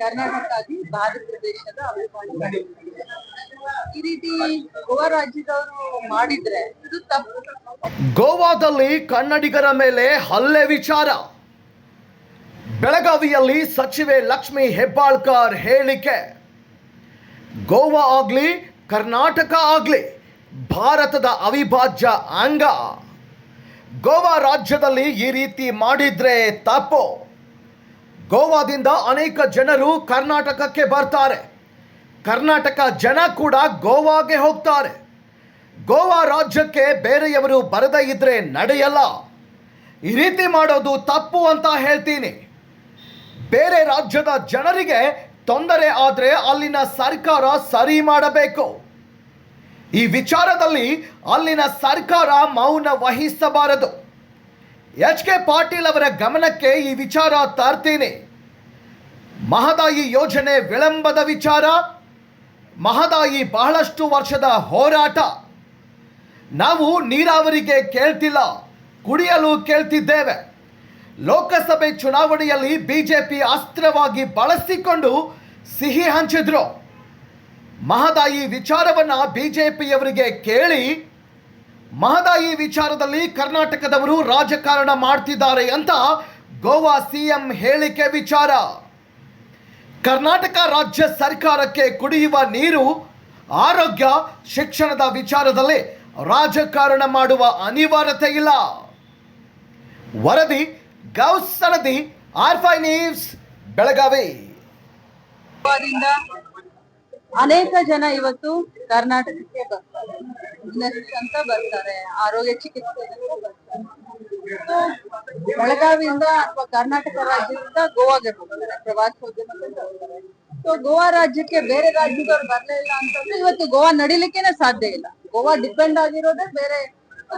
ಕರ್ನಾಟಕ ಆಗಿ ಭಾರತ ಪ್ರದೇಶದ ಈ ರೀತಿ ಗೋವಾ ರಾಜ್ಯದವರು ಮಾಡಿದ್ರೆ ಇದು ತಪ್ಪು. ಗೋವಾದಲ್ಲಿ ಕನ್ನಡಿಗರ ಮೇಲೆ ಹಲ್ಲೆ ವಿಚಾರ. ಬೆಳಗಾವಿಯಲ್ಲಿ ಸಚಿವೆ ಲಕ್ಷ್ಮಿ ಹೆಬ್ಬಾಳ್ಕರ್ ಹೇಳಿಕೆ. ಗೋವಾ ಆಗ್ಲಿ, ಕರ್ನಾಟಕ ಆಗ್ಲಿ, ಭಾರತದ ಅವಿಭಾಜ್ಯ ಅಂಗ. ಗೋವಾ ರಾಜ್ಯದಲ್ಲಿ ಈ ರೀತಿ ಮಾಡಿದ್ರೆ ತಪ್ಪು. ಗೋವಾದಿಂದ ಅನೇಕ ಜನರು ಕರ್ನಾಟಕಕ್ಕೆ ಬರ್ತಾರೆ. ಕರ್ನಾಟಕ ಜನ ಕೂಡ ಗೋವಾಗೆ ಹೋಗ್ತಾರೆ. ಗೋವಾ ರಾಜ್ಯಕ್ಕೆ ಬೇರೆಯವರು ಬರದೇ ಇದ್ರೆ ನಡೆಯಲ್ಲ. ಈ ರೀತಿ ಮಾಡೋದು ತಪ್ಪು ಅಂತ ಹೇಳ್ತೀನಿ. ಬೇರೆ ರಾಜ್ಯದ ಜನರಿಗೆ ತೊಂದರೆ ಆದರೆ ಅಲ್ಲಿನ ಸರ್ಕಾರ ಸರಿ ಮಾಡಬೇಕು. ಈ ವಿಚಾರದಲ್ಲಿ ಅಲ್ಲಿನ ಸರ್ಕಾರ ಮೌನ ವಹಿಸಬಾರದು. ಎಚ್ ಕೆ ಪಾಟೀಲ್ ಅವರ ಗಮನಕ್ಕೆ ಈ ವಿಚಾರ ತರ್ತೀನಿ. ಮಹದಾಯಿ ಯೋಜನೆ ವಿಳಂಬದ ವಿಚಾರ, ಮಹದಾಯಿ ಬಹಳಷ್ಟು ವರ್ಷದ ಹೋರಾಟ. ನಾವು ನೀರಾವರಿಗೆ ಕೇಳ್ತಿಲ್ಲ, ಕುಡಿಯಲು ಕೇಳ್ತಿದ್ದೇವೆ. ಲೋಕಸಭೆ ಚುನಾವಣೆಯಲ್ಲಿ ಬಿಜೆಪಿ ಅಸ್ತ್ರವಾಗಿ ಬಳಸಿಕೊಂಡು ಸಿಹಿ ಹಂಚಿದ್ರು. ಮಹದಾಯಿ ವಿಚಾರವನ್ನು ಬಿಜೆಪಿಯವರಿಗೆ ಕೇಳಿ ಮಹದಾಯಿ ವಿಚಾರದಲ್ಲಿ ಕರ್ನಾಟಕದವರು ರಾಜಕಾರಣ ಮಾಡ್ತಿದ್ದಾರೆ ಅಂತ ಗೋವಾ ಸಿಎಂ ಹೇಳಿಕೆ ವಿಚಾರ. ಕರ್ನಾಟಕ ರಾಜ್ಯ ಸರ್ಕಾರಕ್ಕೆ ಕುಡಿಯುವ ನೀರು, ಆರೋಗ್ಯ, ಶಿಕ್ಷಣದ ವಿಚಾರದಲ್ಲಿ ರಾಜಕಾರಣ ಮಾಡುವ ಅನಿವಾರ್ಯತೆ ಇಲ್ಲ. ವರದಿ ಗೌಸ್ ಸನದಿ ಆರ್ಫೈ ನ್ಯೂಸ್, ಬೆಳಗಾವಿ. ಅನೇಕ ಜನ ಇವತ್ತು ಕರ್ನಾಟಕಕ್ಕೆ ಬರ್ತಾರೆ ಬಿಸ್ನೆಸ್ ಅಂತ ಬರ್ತಾರೆ ಆರೋಗ್ಯ ಚಿಕಿತ್ಸೆ ಬರ್ತಾರೆ. ಬೆಳಗಾವಿಯಿಂದ ಅಥವಾ ಕರ್ನಾಟಕ ರಾಜ್ಯದಿಂದ ಗೋವಾಗೆ ಹೋಗ್ತಾರೆ ಪ್ರವಾಸೋದ್ಯಮಕ್ಕೆ ಹೋಗ್ತಾರೆ ಸೊ ಗೋವಾ ರಾಜ್ಯಕ್ಕೆ ಬೇರೆ ರಾಜ್ಯದವ್ರು ಬರ್ಲಿಲ್ಲ ಇಲ್ಲ ಅಂತಂದ್ರೆ ಇವತ್ತು ಗೋವಾ ನಡಿಲಿಕ್ಕೆನೆ ಸಾಧ್ಯ ಇಲ್ಲ. ಗೋವಾ ಡಿಪೆಂಡ್ ಆಗಿರೋದೇ ಬೇರೆ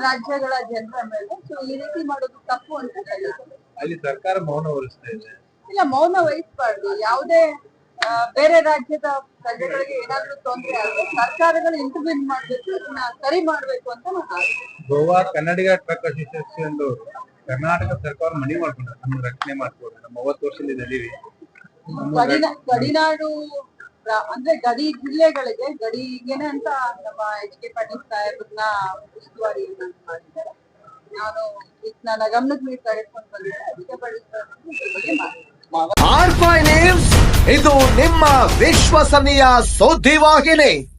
ರಾಜ್ಯಗಳ ಜನರ ಮೇಲೆ. ಸೊ ಈ ರೀತಿ ಮಾಡೋದು ತಪ್ಪು ಅಂತ ಹೇಳಿ ಅಲ್ಲಿ ಸರ್ಕಾರ ಮೌನ ವಹಿಸ್ತಾ ಇದೆ. ಇಲ್ಲ ಮೌನ ವಹಿಸ್ಬಾರ್ದು. ಯಾವುದೇ ಬೇರೆ ರಾಜ್ಯದ ಪ್ರಜೆಗಳಿಗೆ ಏನಾದ್ರೂ ತೊಂದರೆ ಆದ್ರೆ ಸರ್ಕಾರಗಳು ಇಂಟರ್ವ್ಯೂನ್ ಮಾಡ್ಬೇಕು ಅದನ್ನ ಸರಿ ಮಾಡ್ಬೇಕು ಅಂತ. ಗೋವಾ ಕನ್ನಡಿಗ ಟ್ರಕ್ ಅಸೋಸಿಯೇಷನ್ ಕರ್ನಾಟಕ ಸರ್ಕಾರ ಮನಿ ಮಾಡ್ಕೊಂಡ್ರೆ. ನಮ್ಮ ರಕ್ಷಣೆ ಮಾಡ್ಕೊಡ್ರಿ. ನಮ್ಮ ಮೂವತ್ತು ವರ್ಷದಿಂದ ಇದೀವಿ. ಗಡಿನಾಡು ಅಂದ್ರೆ ಗಡಿ ಜಿಲ್ಲೆಗಳಿಗೆ ಗಡಿಗೆನೆ ಅಂತ ನಮ್ಮ ಎಚ್ ಕೆ ಪಾಟೀಲ್ ಸಾಹೇಬ್ರನ್ನ ಉಸ್ತುವಾರಿ ಮಾಡಿದ್ದಾರೆ. ನಾನು ಇದನ್ನ ನನ್ನ ಗಮನಕ್ಕೆ ಕರೆದುಕೊಂಡು ಬಂದಿದ್ದೆ ಎಚ್ ಕೆ ಪಾಟೀಲ್ ಸಾಹೇಬ್ ಬಗ್ಗೆ ನ್ಯೂಸ್. ಇದು ನಿಮ್ಮ ವಿಶ್ವಸನೀಯ ಸುದ್ದಿವಾಹಿನಿ.